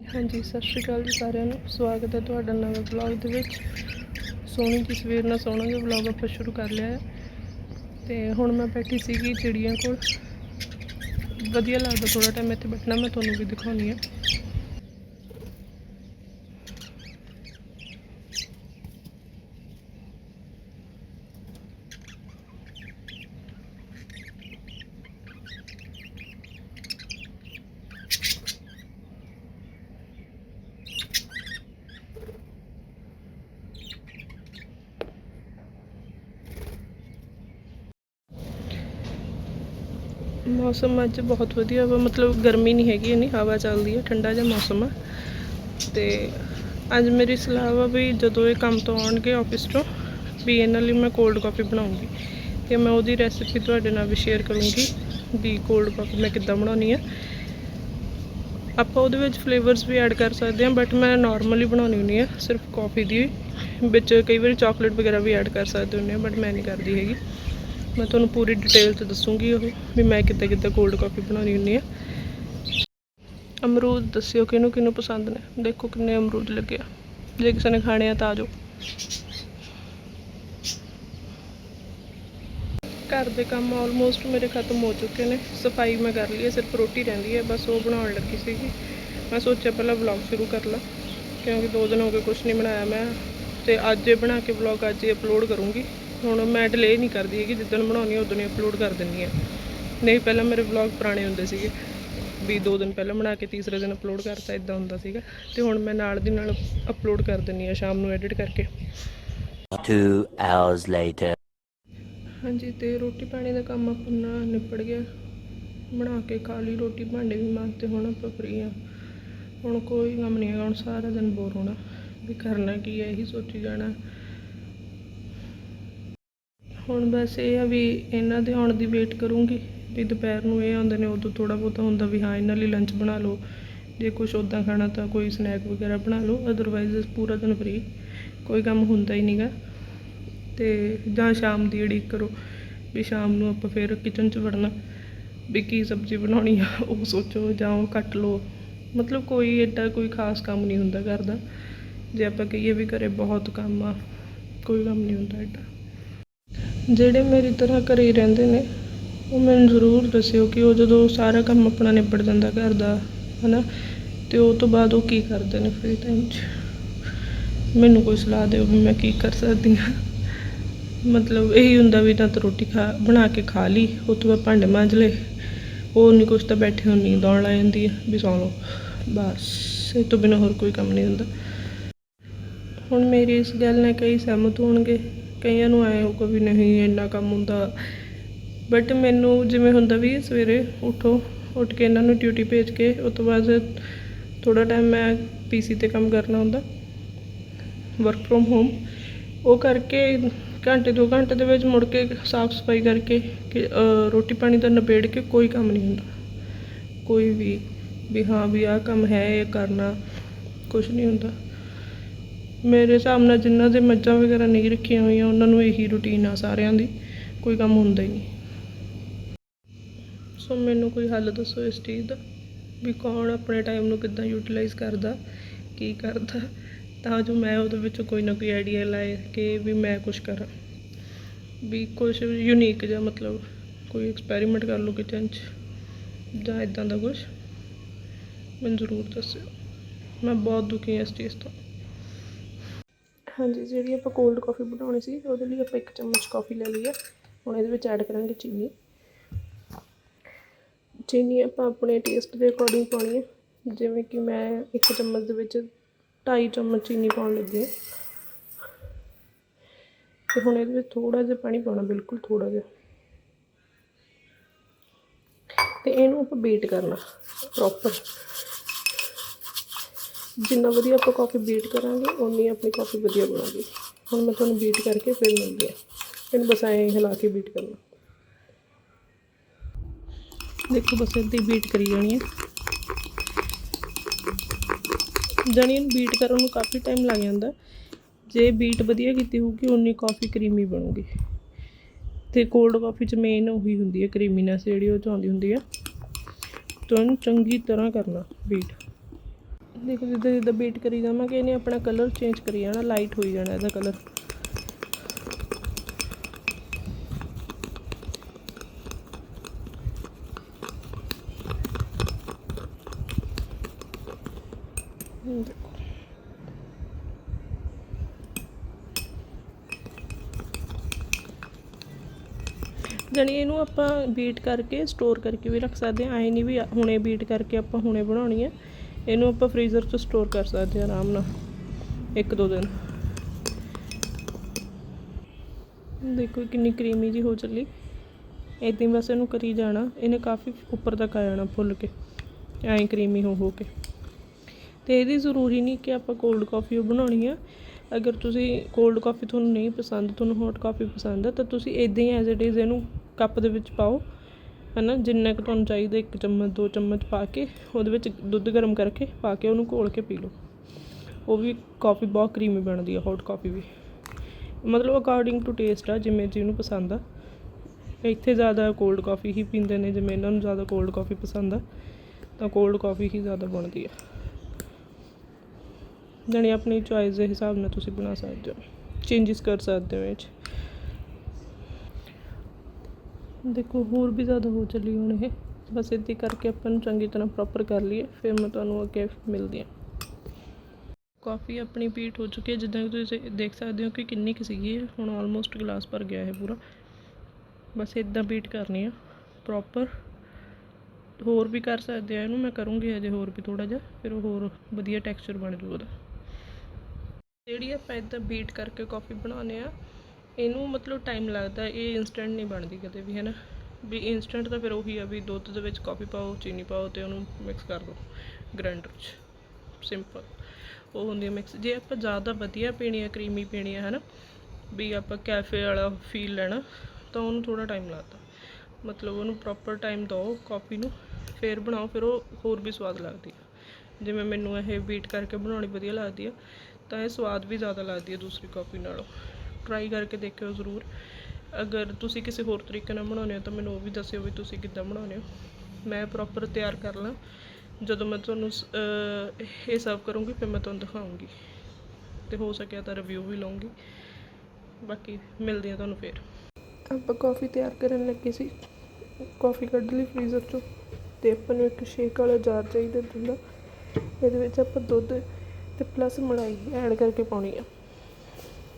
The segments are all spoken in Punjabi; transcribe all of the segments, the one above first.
ਹਾਂਜੀ, ਸਤਿ ਸ਼੍ਰੀ ਅਕਾਲ ਜੀ ਸਾਰਿਆਂ ਨੂੰ। ਸਵਾਗਤ ਹੈ ਤੁਹਾਡਾ ਨਵੇਂ ਵਲੌਗ ਦੇ ਵਿੱਚ। ਸੋਹਣੀ ਜੀ ਸਵੇਰ ਨਾਲ ਸੋਹਣਾ ਜਿਹਾ ਵਲੌਗ ਆਪਾਂ ਸ਼ੁਰੂ ਕਰ ਲਿਆ ਹੈ। ਤੇ ਹੁਣ ਮੈਂ ਬੈਠੀ ਸੀਗੀ ਚਿੜੀਆਂ ਕੋਲ। ਵਧੀਆ ਲੱਗਦਾ ਥੋੜਾ ਟਾਈਮ ਇੱਥੇ ਬੈਠਣਾ, ਮੈਂ ਤੁਹਾਨੂੰ ਵੀ ਦਿਖਾਉਣੀ ਹੈ। ਮੌਸਮ ਅੱਜ ਬਹੁਤ ਵਧੀਆ ਵਾ, ਮਤਲਬ ਗਰਮੀ ਨਹੀਂ ਹੈਗੀ ਨਹੀਂ ਹਵਾ ਚੱਲਦੀ ਹੈ ਠੰਡਾ ਜਿਹਾ ਮੌਸਮ ਆ। ਤੇ ਅੱਜ ਮੇਰੀ ਸਲਾਹ ਵਾ ਵੀ ਜਦੋਂ ਇਹ ਕੰਮ ਤੋਂ ਆਉਣਗੇ ਆਫਿਸ ਤੋਂ ਵੀ ਇਹਨਾਂ ਲਈ ਮੈਂ ਕੋਲਡ ਕਾਫੀ ਬਣਾਉਂਗੀ ਤੇ ਮੈਂ ਉਹਦੀ ਰੈਸਿਪੀ ਤੁਹਾਡੇ ਨਾਲ ਵੀ ਸ਼ੇਅਰ ਕਰੂੰਗੀ, ਵੀ ਕੋਲਡ ਕਾਫੀ ਮੈਂ ਕਿੱਦਾਂ ਬਣਾਉਣੀ ਆ। ਆਪਾਂ ਉਹਦੇ ਵਿੱਚ ਫਲੇਵਰਸ ਵੀ ਐਡ ਕਰ ਸਕਦੇ ਹਾਂ ਬਟ ਮੈਂ ਨਾਰਮਲੀ ਬਣਾਉਣੀ ਹੁੰਦੀ ਆ, ਸਿਰਫ ਕਾਫੀ ਦੀ, ਵਿੱਚ ਕਈ ਵਾਰੀ ਚਾਕਲੇਟ ਵਗੈਰਾ ਵੀ ਐਡ ਕਰ ਸਕਦੇ ਹੁੰਦੇ ਆ ਬਟ ਮੈਂ ਨਹੀਂ ਕਰਦੀ ਹੈਗੀ। ਮੈਂ ਤੁਹਾਨੂੰ ਪੂਰੀ ਡਿਟੇਲ ਚ ਦੱਸੂਗੀ ਉਹ, ਵੀ ਮੈਂ ਕਿੱਦਾਂ ਕਿੱਦਾਂ ਕੋਲਡ ਕਾਫੀ ਬਣਾਉਣੀ ਹੁੰਦੀ ਆ। ਅਮਰੂਦ ਦੱਸਿਓ ਕਿਹਨੂੰ ਕਿਹਨੂੰ ਪਸੰਦ ਨੇ। ਦੇਖੋ ਕਿੰਨੇ ਅਮਰੂਦ ਲੱਗੇ ਆ। ਜੇ ਕਿਸੇ ਨੇ ਖਾਣੇ ਆ ਤਾਂ ਆ ਜਾਓ। ਘਰ ਦੇ ਕੰਮ ਆਲਮੋਸਟ ਮੇਰੇ ਖਤਮ ਹੋ ਚੁੱਕੇ ਨੇ। ਸਫ਼ਾਈ ਮੈਂ ਕਰ ਲਈ ਹੈ ਸਿਰਫ ਰੋਟੀ ਰਹਿੰਦੀ ਹੈ ਬਸ ਉਹ ਬਣਾਉਣ ਲੱਗੀ ਸੀਗੀ। ਮੈਂ ਸੋਚਿਆ ਪਹਿਲਾਂ ਵਲੌਗ ਸ਼ੁਰੂ ਕਰ ਲਾਂ, ਕਿਉਂਕਿ ਦੋ ਦਿਨ ਹੋ ਗਏ ਕੁਝ ਨਹੀਂ ਬਣਾਇਆ ਮੈਂ। ਤੇ ਅੱਜ ਬਣਾ ਕੇ ਵਲੌਗ ਅੱਜ ਹੀ ਅਪਲੋਡ ਕਰੂੰਗੀ। ਹੁਣ ਮੈਂ ਡਿਲੇ ਨਹੀਂ ਕਰਦੀ ਹੈਗੀ ਜਿੱਦਣ ਬਣਾਉਣੀ ਉਦੋਂ ਹੀ ਅਪਲੋਡ ਕਰ ਦਿੰਦੀ ਆ। ਨਹੀਂ ਪਹਿਲਾਂ ਮੇਰੇ ਵਲੌਗ ਪੁਰਾਣੇ ਹੁੰਦੇ ਸੀਗੇ। ਵੀ ਦੋ ਦਿਨ ਪਹਿਲਾਂ ਬਣਾ ਕੇ ਤੀਸਰੇ ਦਿਨ ਅਪਲੋਡ ਕਰਤਾ ਇਦਾਂ ਹੁੰਦਾ ਸੀਗਾ। ਤੇ ਹੁਣ ਮੈਂ ਨਾਲ ਦੀ ਨਾਲ ਅਪਲੋਡ ਕਰ ਦਿੰਦੀ ਆ ਸ਼ਾਮ ਨੂੰ ਐਡਿਟ ਕਰਕੇ। Two hours later. ਹਾਂਜੀ ਤੇ ਰੋਟੀ ਪਾਣੀ ਦਾ ਕੰਮ ਆਪਣਾ ਨਿਪੜ ਗਿਆ। ਬਣਾ ਕੇ ਖਾ ਲਈ ਰੋਟੀ ਭਾਂਡੇ ਵੀ ਮਾਂਜਤੇ ਹੁਣ ਆਪਾਂ ਫ੍ਰੀ ਆ। ਹੁਣ ਕੋਈ ਕੰਮ ਨਹੀਂ ਹੈਗਾ ਹੁਣ ਸਾਰਾ ਦਿਨ ਬੋਰ ਹੋਣਾ। ਵੀ ਕਰਨਾ ਕੀ ਹੈ ਇਹੀ ਸੋਚੀ ਜਾਣਾ। ਹੁਣ ਬਸ ਇਹ ਆ ਵੀ ਇਹਨਾਂ ਦੇ ਆਉਣ ਦੀ ਵੇਟ ਕਰੂੰਗੀ, ਵੀ ਦੁਪਹਿਰ ਨੂੰ ਇਹ ਆਉਂਦੇ ਨੇ, ਉਦੋਂ ਥੋੜਾ ਬਹੁਤਾ ਹੁੰਦਾ ਵੀ ਹਾਂ, ਇਹਨਾਂ ਲਈ ਲੰਚ ਬਣਾ ਲਓ। ਜੇ ਕੁਝ ਉੱਦਾਂ ਖਾਣਾ ਤਾਂ ਕੋਈ ਸਨੈਕ ਵਗੈਰਾ ਬਣਾ ਲਓ ਅਦਰਵਾਈਜ਼ ਪੂਰਾ ਦਿਨ ਫ੍ਰੀ ਕੋਈ ਕੰਮ ਹੁੰਦਾ ਹੀ ਨਹੀਂਗਾ ਤੇ ਜਾਂ ਸ਼ਾਮ ਦੀ ਉਡੀਕ ਕਰੋ, ਵੀ ਸ਼ਾਮ ਨੂੰ ਆਪਾਂ ਫਿਰ ਕਿਚਨ 'ਚ ਵੜਨਾ, ਵੀ ਕੀ ਸਬਜ਼ੀ ਬਣਾਉਣੀ ਆ, ਉਹ ਸੋਚੋ, ਜਾਂ ਉਹ ਕੱਟ ਲਓ। ਮਤਲਬ ਕੋਈ ਐਡਾ ਕੋਈ ਖਾਸ ਕੰਮ ਨਹੀਂ ਹੁੰਦਾ ਘਰ ਦਾ। ਜੇ ਆਪਾਂ ਕਹੀਏ ਵੀ ਘਰੇ ਬਹੁਤ ਕੰਮ ਆ, ਕੋਈ ਕੰਮ ਨਹੀਂ ਹੁੰਦਾ ਏਡਾ। ਜਿਹੜੇ ਮੇਰੀ ਤਰ੍ਹਾਂ ਘਰੇ ਹੀ ਰਹਿੰਦੇ ਨੇ, ਉਹ ਮੈਨੂੰ ਜ਼ਰੂਰ ਦੱਸਿਓ ਕਿ ਉਹ ਜਦੋਂ ਸਾਰਾ ਕੰਮ ਆਪਣਾ ਨਿਬੜ ਜਾਂਦਾ ਘਰ ਦਾ, ਹਨਾ? ਤੇ ਉਹ ਤੋਂ ਬਾਅਦ ਉਹ ਕੀ ਕਰਦੇ ਨੇ ਫ੍ਰੀ ਟਾਈਮ 'ਚ? ਮੈਨੂੰ ਕੋਈ ਸਲਾਹ ਦਿਓ ਵੀ ਮੈਂ ਕੀ ਕਰ ਸਕਦੀ ਹਾਂ। ਮਤਲਬ ਇਹੀ ਹੁੰਦਾ ਵੀ ਨਾ ਤਾਂ ਰੋਟੀ ਖਾ, ਬਣਾ ਕੇ ਖਾ ਲਈ, ਉਹ ਤੋਂ ਬਾਅਦ ਭਾਂਡੇ ਮਾਂਜ ਲਏ, ਹੋਰ ਨਹੀਂ ਕੁਛ ਤਾਂ ਬੈਠੇ ਹੋ ਨੀਂਦ ਆਉਣ ਲੱਗ ਜਾਂਦੀ ਹੈ ਵੀ ਸੌਂ ਲਓ। ਬਸ, ਇਹ ਤੋਂ ਬਿਨਾਂ ਹੋਰ ਕੋਈ ਕੰਮ ਨਹੀਂ ਹੁੰਦਾ। ਹੁਣ ਮੇਰੀ ਇਸ ਗੱਲ ਨਾਲ ਕਈ ਸਹਿਮਤ ਹੋਣਗੇ। ਕਈਆਂ ਨੂੰ ਆਏ ਹੋਊਗਾ ਵੀ ਨਹੀਂ, ਇੰਨਾ ਕੰਮ ਹੁੰਦਾ। ਬਟ ਮੈਨੂੰ ਜਿਵੇਂ ਹੁੰਦਾ ਵੀ ਸਵੇਰੇ ਉਠੋ, ਉੱਠ ਕੇ ਇਹਨਾਂ ਨੂੰ ਡਿਊਟੀ ਭੇਜ ਕੇ, ਉਸ ਤੋਂ ਬਾਅਦ ਥੋੜਾ ਟਾਈਮ ਮੈਂ ਪੀਸੀ ਤੇ ਕੰਮ ਕਰਨਾ ਹੁੰਦਾ ਵਰਕ ਫਰੋਮ ਹੋਮ ਉਹ ਕਰਕੇ ਘੰਟੇ, ਦੋ ਘੰਟੇ ਦੇ ਵਿੱਚ ਮੁੜ ਕੇ ਸਾਫ਼ ਸਫ਼ਾਈ ਕਰਕੇ ਕਿ ਰੋਟੀ ਪਾਣੀ ਦਾ ਨਿਬੇੜ ਕੇ ਕੋਈ ਕੰਮ ਨਹੀਂ ਹੁੰਦਾ। ਕੋਈ ਵੀ ਵੀ ਹਾਂ, ਵੀ ਆਹ ਕੰਮ ਹੈ, ਇਹ ਕਰਨਾ ਕੁਝ ਨਹੀਂ ਹੁੰਦਾ। ਮੇਰੇ ਹਿਸਾਬ ਨਾਲ ਜਿਨ੍ਹਾਂ ਦੇ ਮੱਝਾਂ ਵਗੈਰਾ ਨਹੀਂ ਰੱਖੀਆਂ ਹੋਈਆਂ, ਉਹਨਾਂ ਨੂੰ ਇਹੀ ਰੁਟੀਨ ਆ ਸਾਰਿਆਂ ਦੀ। ਕੋਈ ਕੰਮ ਹੁੰਦਾ ਹੀ ਨਹੀਂ। ਸੋ ਮੈਨੂੰ ਕੋਈ ਹੱਲ ਦੱਸੋ ਇਸ ਚੀਜ਼ ਦਾ, ਵੀ ਕੌਣ ਆਪਣੇ ਟਾਈਮ ਨੂੰ ਕਿੱਦਾਂ ਯੂਟਿਲਾਈਜ਼ ਕਰਦਾ, ਕੀ ਕਰਦਾ, ਤਾਂ ਜੋ ਮੈਂ ਉਹਦੇ ਵਿੱਚੋਂ ਕੋਈ ਨਾ ਕੋਈ ਆਈਡੀਆ ਲਾਏ ਕਿ ਵੀ ਮੈਂ ਕੁਝ ਕਰਾਂ। ਵੀ ਕੁਝ ਯੂਨੀਕ ਜਿਹਾ ਮਤਲਬ ਕੋਈ ਐਕਸਪੈਰੀਮੈਂਟ ਕਰ ਲਓ ਕਿਚਨ 'ਚ, ਜਾਂ ਇਦਾਂ ਦਾ ਕੁਝ ਮੈਨੂੰ ਜ਼ਰੂਰ ਦੱਸਿਓ। ਮੈਂ ਬਹੁਤ ਦੁਖੀ ਹਾਂ ਇਸ ਚੀਜ਼ ਤੋਂ। ਹਾਂਜੀ, ਜਿਹੜੀ ਆਪਾਂ ਕੋਲਡ ਕਾਫੀ ਬਣਾਉਣੀ ਸੀ, ਉਹਦੇ ਲਈ ਆਪਾਂ ਇੱਕ ਚਮਚ ਕਾਫੀ ਲੈ ਲਈ ਹੈ। ਹੁਣ ਇਹਦੇ ਵਿੱਚ ਐਡ ਕਰਾਂਗੇ ਚੀਨੀ। ਚੀਨੀ ਆਪਾਂ ਆਪਣੇ ਟੇਸਟ ਦੇ ਅਕੋਰਡਿੰਗ ਪਾਉਣੀ ਹੈ। ਜਿਵੇਂ ਕਿ ਮੈਂ ਇੱਕ ਚਮਚ ਦੇ ਵਿੱਚ 2.5 ਚਮਚ ਚੀਨੀ ਪਾਉਣ ਲੱਗੀ ਹਾਂ। ਤੇ ਹੁਣ ਇਹਦੇ ਵਿੱਚ ਥੋੜਾ ਜਿਹਾ ਪਾਣੀ ਪਾਉਣਾ, ਬਿਲਕੁਲ ਥੋੜਾ ਜਿਹਾ। ਤੇ ਇਹਨੂੰ ਆਪਾਂ ਬੀਟ ਕਰਨਾ ਪ੍ਰੋਪਰ ਜਿੰਨਾ ਵਧੀਆ ਆਪਾਂ ਕਾਫੀ ਬੀਟ ਕਰਾਂਗੇ ਉਨੀ ਆਪਣੀ ਕਾਫੀ ਵਧੀਆ ਬਣੂਗੀ। ਹੁਣ ਮੈਂ ਤੁਹਾਨੂੰ ਬੀਟ ਕਰਕੇ ਫਿਰ ਮਿਲਦੀ ਹਾਂ। ਇਹਨੂੰ ਬਸ ਐਂ ਹਿਲਾ ਕੇ ਬੀਟ ਕਰਨਾ। ਦੇਖੋ ਬਸ ਇੱਦਾਂ ਹੀ ਬੀਟ ਕਰੀ ਜਾਣੀ ਹੈ। ਜਾਣੀ ਇਹਨੂੰ ਬੀਟ ਕਰਨ ਨੂੰ ਕਾਫੀ ਟਾਈਮ ਲੱਗ ਜਾਂਦਾ। ਜੇ ਬੀਟ ਵਧੀਆ ਕੀਤੀ ਹੋਊਗੀ ਉਨੀ ਕਾਫੀ ਕਰੀਮੀ ਬਣੂਗੀ। ਤੇ ਕੋਲਡ ਕਾਫੀ ਚ ਮੇਨ ਉਹੀ ਹੁੰਦੀ ਹੈ ਕਰੀਮੀਨੈਸ ਜਿਹੜੀ ਉਹ ਚ ਆਉਂਦੀ ਹੁੰਦੀ ਹੈ। ਤੁਹਾਨੂੰ ਚੰਗੀ ਤਰ੍ਹਾਂ ਕਰਨਾ ਬੀਟ ਦੇਖੋ ਜਿੱਦਾਂ ਜਿੱਦਾਂ ਬੀਟ ਕਰੀ ਜਾਵਾਂਗੇ ਇਹਨੇ ਆਪਣਾ ਕਲਰ ਚੇਂਜ ਕਰੀ ਜਾਣਾ ਲਾਈਟ ਹੋਈ ਜਾਣਾ ਇਹਦਾ ਕਲਰ ਦੇਖੋ ਜਾਣੀ ਇਹਨੂੰ ਆਪਾਂ ਬੀਟ ਕਰਕੇ ਸਟੋਰ ਕਰਕੇ ਵੀ ਰੱਖ ਸਕਦੇ ਹਾਂ। ਐ ਨਹੀਂ ਵੀ ਹੁਣੇ ਬੀਟ ਕਰਕੇ ਆਪਾਂ ਹੁਣੇ ਬਣਾਉਣੀ ਹੈ। ਇਹਨੂੰ ਆਪਾਂ ਫ੍ਰੀਜ਼ਰ 'ਚ ਸਟੋਰ ਕਰ ਸਕਦੇ ਹਾਂ ਆਰਾਮ ਨਾਲ, ਇੱਕ ਦੋ ਦਿਨ। ਦੇਖੋ ਕਿੰਨੀ ਕਰੀਮੀ ਜੀ ਹੋ ਚੱਲੀ। ਇਦਾਂ ਹੀ ਬਸ ਇਹਨੂੰ ਕਰੀ ਜਾਣਾ। ਇਹਨੇ ਕਾਫੀ ਉੱਪਰ ਤੱਕ ਆ ਜਾਣਾ ਫੁੱਲ ਕੇ। ਐਂ ਕਰੀਮੀ ਹੋ ਹੋ ਕੇ। ਤੇ ਇਹਦੀ ਜ਼ਰੂਰੀ ਨਹੀਂ ਕਿ ਆਪਾਂ ਕੋਲਡ ਕਾਫੀ ਉਹ ਬਣਾਉਣੀ ਆ। ਅਗਰ ਤੁਸੀਂ ਕੋਲਡ ਕਾਫੀ ਤੁਹਾਨੂੰ ਨਹੀਂ ਪਸੰਦ, ਤੁਹਾਨੂੰ ਹੌਟ ਕਾਫੀ ਪਸੰਦ ਆ, ਤਾਂ ਤੁਸੀਂ ਇਦਾਂ ਹੀ ਐਜ਼ ਇਟ ਇਜ਼ ਇਹਨੂੰ ਕੱਪ ਦੇ ਵਿੱਚ ਪਾਓ। ਹੈ ਨਾ ਜਿੰਨਾ ਕੁ ਤੁਹਾਨੂੰ ਚਾਹੀਦਾ ਇੱਕ ਚਮਚ, ਦੋ ਚਮਚ ਪਾ ਕੇ ਉਹਦੇ ਵਿੱਚ ਦੁੱਧ ਗਰਮ ਕਰਕੇ ਪਾ ਕੇ ਉਹਨੂੰ ਘੋਲ ਕੇ ਪੀ ਲਓ। ਉਹ ਵੀ ਕਾਫੀ ਬਹੁਤ ਕਰੀਮੀ ਬਣਦੀ ਆ ਹੌਟ ਕਾਫੀ ਵੀ। ਮਤਲਬ ਅਕੋਰਡਿੰਗ ਟੂ ਟੇਸਟ ਆ, ਜਿਵੇਂ ਜਿਹਨੂੰ ਪਸੰਦ ਆ। ਇੱਥੇ ਜ਼ਿਆਦਾ ਕੋਲਡ ਕਾਫੀ ਹੀ ਪੀਂਦੇ ਨੇ, ਜਿਵੇਂ ਇਹਨਾਂ ਨੂੰ ਜ਼ਿਆਦਾ ਕੋਲਡ ਕਾਫੀ ਪਸੰਦ ਆ, ਤਾਂ ਕੋਲਡ ਕਾਫੀ ਹੀ ਜ਼ਿਆਦਾ ਬਣਦੀ ਆ। ਜਾਣੀ ਆਪਣੀ ਚੋਇਸ ਦੇ ਹਿਸਾਬ ਨਾਲ ਤੁਸੀਂ ਬਣਾ ਸਕਦੇ ਹੋ। ਚੇਂਜਸ ਕਰ ਸਕਦੇ ਹੋ ਇਹ 'ਚ ਦੇਖੋ, ਹੋਰ ਵੀ ਜ਼ਿਆਦਾ ਹੋ ਚੱਲੀ ਹੁਣ ਇਹ। ਬਸ ਇੱਦੀ ਕਰਕੇ ਆਪਾਂ ਨੂੰ ਚੰਗੀ ਤਰ੍ਹਾਂ ਪ੍ਰੋਪਰ ਕਰ ਲਈਏ, ਫਿਰ ਮੈਂ ਤੁਹਾਨੂੰ ਅੱਗੇ ਮਿਲਦੀ ਹਾਂ। ਕਾਫੀ ਆਪਣੀ ਪੀਟ ਹੋ ਚੁੱਕੀ ਹੈ, ਜਿੱਦਾਂ ਕਿ ਤੁਸੀਂ ਦੇਖ ਸਕਦੇ ਹੋ ਕਿ ਕਿੰਨੀ ਕੁ ਸੀਗੀ ਹੁਣ ਆਲਮੋਸਟ ਗਲਾਸ ਭਰ ਗਿਆ ਹੈ ਪੂਰਾ। ਬਸ ਇਦਾਂ ਬੀਟ ਕਰਨੀ ਆ ਪ੍ਰੋਪਰ ਹੋਰ ਵੀ ਕਰ ਸਕਦੇ ਆ ਇਹਨੂੰ, ਮੈਂ ਕਰੂੰਗੀ ਅਜੇ ਹੋਰ ਵੀ ਥੋੜਾ ਜਿਹਾ, ਫਿਰ ਉਹ ਹੋਰ ਵਧੀਆ ਟੈਕਸਚਰ ਬਣ ਜੂ ਉਹਦਾ। ਜਿਹੜੀ ਆਪਾਂ ਇਦਾਂ ਬੀਟ ਕਰਕੇ ਕਾਫੀ ਬਣਾਉਂਦੇ ਆ ਇਹਨੂੰ ਮਤਲਬ ਟਾਈਮ ਲੱਗਦਾ ਇਹ ਇਨਸਟੈਂਟ ਨਹੀਂ ਬਣਦੀ ਕਦੇ ਵੀ ਹੈ ਨਾ ਵੀ ਇਨਸਟੈਂਟ ਤਾਂ ਫਿਰ ਉਹੀ ਆ ਵੀ ਦੁੱਧ ਦੇ ਵਿੱਚ ਕਾਫੀ ਪਾਓ, ਚੀਨੀ ਪਾਓ ਤੇ ਉਹਨੂੰ ਮਿਕਸ ਕਰ ਦਿਓ ਗ੍ਰਾਈਂਡਰ 'ਚ ਸਿੰਪਲ ਉਹ ਹੁੰਦੀ ਹੈ ਮਿਕਸ ਜੇ ਆਪਾਂ ਜ਼ਿਆਦਾ ਵਧੀਆ ਪੀਣੀ ਆ ਕਰੀਮੀ ਪੀਣੀ ਆ ਹੈ ਨਾ ਵੀ ਆਪਾਂ ਕੈਫੇ ਵਾਲਾ ਫੀਲ ਲੈਣਾ, ਤਾਂ ਉਹਨੂੰ ਥੋੜਾ ਟਾਈਮ ਲੱਗਦਾ। ਮਤਲਬ ਉਹਨੂੰ ਪ੍ਰੋਪਰ ਟਾਈਮ ਦਿਓ ਕਾਫੀ ਨੂੰ, ਫਿਰ ਬਣਾਓ, ਫਿਰ ਉਹ ਹੋਰ ਵੀ ਸਵਾਦ ਲੱਗਦੀ ਆ। ਜਿਵੇਂ ਮੈਨੂੰ ਇਹ ਬੀਟ ਕਰਕੇ ਬਣਾਉਣੀ ਵਧੀਆ ਲੱਗਦੀ ਆ, ਤਾਂ ਇਹ ਸਵਾਦ ਵੀ ਜ਼ਿਆਦਾ ਲੱਗਦੀ ਹੈ ਦੂਸਰੀ ਕਾਫੀ ਨਾਲੋਂ। ਟਰਾਈ ਕਰਕੇ ਦੇਖਿਓ ਜ਼ਰੂਰ। ਅਗਰ ਤੁਸੀਂ ਕਿਸੇ ਹੋਰ ਤਰੀਕੇ ਨਾਲ ਬਣਾਉਂਦੇ ਹੋ ਤਾਂ ਮੈਨੂੰ ਉਹ ਵੀ ਦੱਸਿਓ ਵੀ ਤੁਸੀਂ ਕਿੱਦਾਂ ਬਣਾਉਂਦੇ ਹੋ। ਮੈਂ ਪ੍ਰੋਪਰ ਤਿਆਰ ਕਰ ਲਾਂ। ਜਦੋਂ ਮੈਂ ਤੁਹਾਨੂੰ ਸ- ਇਹ ਸਭ ਕਰੂੰਗੀ, ਫਿਰ ਮੈਂ ਤੁਹਾਨੂੰ ਦਿਖਾਉਂਗੀ। ਤੇ ਹੋ ਸਕਿਆ ਤਾਂ ਰਿਵਿਊ ਵੀ ਲਵਾਂਗੀ ਬਾਕੀ ਮਿਲਦੇ ਆ ਤੁਹਾਨੂੰ ਫੇਰ। ਆਪਾਂ ਕਾਫੀ ਤਿਆਰ ਕਰਨ ਲੱਗੇ ਸੀ। ਕਾਫੀ ਕੱਢ ਲਈ ਫ੍ਰੀਜ਼ਰ ਚੋਂ। ਤੇ ਆਪਾਂ ਨੂੰ ਇੱਕ ਸ਼ੇਕ ਵਾਲਾ ਜਾਰ ਚਾਹੀਦਾ ਦੁੱਧ ਇਹਦੇ ਵਿੱਚ ਆਪਾਂ ਦੁੱਧ ਤੇ ਪਲੱਸ ਮਲਾਈ ਐਡ ਕਰਕੇ ਪਾਉਣੀ ਆ।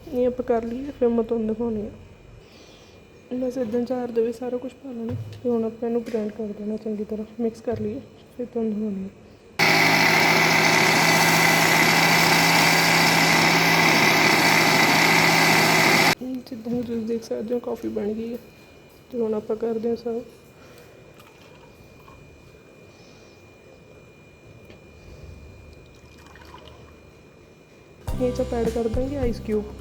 ਇਹ ਆਪਾਂ ਕਰ ਲਈਏ, ਫਿਰ ਮੈਂ ਤੁਹਾਨੂੰ ਦਿਖਾਉਣੀ ਆ। ਬਸ ਇਦਾਂ ਚਾਰ ਦੇ ਵਿੱਚ ਸਾਰਾ ਕੁਝ ਪਾ ਲੈਣਾ, ਤੇ ਹੁਣ ਆਪਾਂ ਇਹਨੂੰ ਗ੍ਰਾਈਂਡ ਕਰ ਦੇਣਾ ਚੰਗੀ ਤਰ੍ਹਾਂ ਮਿਕਸ ਕਰ ਲਈਏ, ਫਿਰ ਤੁਹਾਨੂੰ ਦਿਖਾਉਣੀ ਆ। ਜਿੱਦਾਂ ਕਿ ਤੁਸੀਂ ਦੇਖ ਸਕਦੇ ਹੋ, ਕਾਫੀ ਬਣ ਗਈ ਹੈ ਤੇ ਹੁਣ ਆਪਾਂ ਕਰਦੇ ਹਾਂ ਸਭ ਇਹ ਚ ਐਡ ਕਰ ਦਾਂਗੇ ਆਈਸ ਕਿਊਬ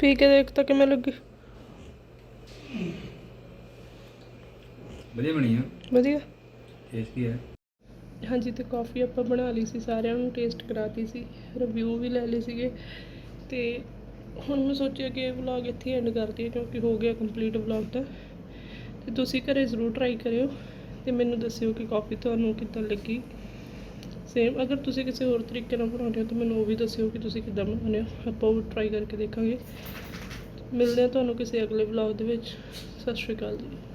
ਪੀ ਕੇ ਦੇਖ ਤਾਂ ਕਿਵੇਂ ਲੱਗੀ? ਵਧੀਆ ਬਣੀ ਆ। ਵਧੀਆ। ਟੇਸਟੀ ਹੈ ਹਾਂਜੀ ਤੇ ਕਾਫੀ ਆਪਾਂ ਬਣਾ ਲਈ ਸੀ ਸਾਰਿਆਂ ਨੂੰ ਟੇਸਟ ਕਰਾਤੀ ਸੀ। ਰਿਵਿਊ ਵੀ ਲੈ ਲਏ ਸੀਗੇ। ਤੇ ਹੁਣ ਮੈਂ ਸੋਚਿਆ ਕਿ ਇਹ ਵਲੌਗ ਇੱਥੇ ਐਂਡ ਕਰਦੀ ਕਿਉਂਕਿ ਹੋ ਗਿਆ ਕੰਪਲੀਟ ਵਲੌਗ ਦਾ ਤੇ ਤੁਸੀਂ ਘਰੇ ਜ਼ਰੂਰ ਟਰਾਈ ਕਰਿਓ ਤੇ ਮੈਨੂੰ ਦੱਸਿਓ ਕਿ ਕਾਫੀ ਤੁਹਾਨੂੰ ਕਿੱਦਾਂ ਲੱਗੀ। ਸੇਮ ਅਗਰ ਤੁਸੀਂ ਕਿਸੇ ਹੋਰ ਤਰੀਕੇ ਨਾਲ ਬਣਾਉਂਦੇ ਹੋ ਤਾਂ ਮੈਨੂੰ ਉਹ ਵੀ ਦੱਸਿਓ ਕਿ ਤੁਸੀਂ ਕਿੱਦਾਂ ਬਣਾਉਂਦੇ ਹੋ। ਆਪਾਂ ਉਹ ਟਰਾਈ ਕਰਕੇ ਦੇਖਾਂਗੇ। ਮਿਲਦੇ ਹਾਂ ਤੁਹਾਨੂੰ ਕਿਸੇ ਅਗਲੇ ਵਲੌਗ ਦੇ ਵਿੱਚ। ਸਤਿ ਸ਼੍ਰੀ ਅਕਾਲ ਜੀ।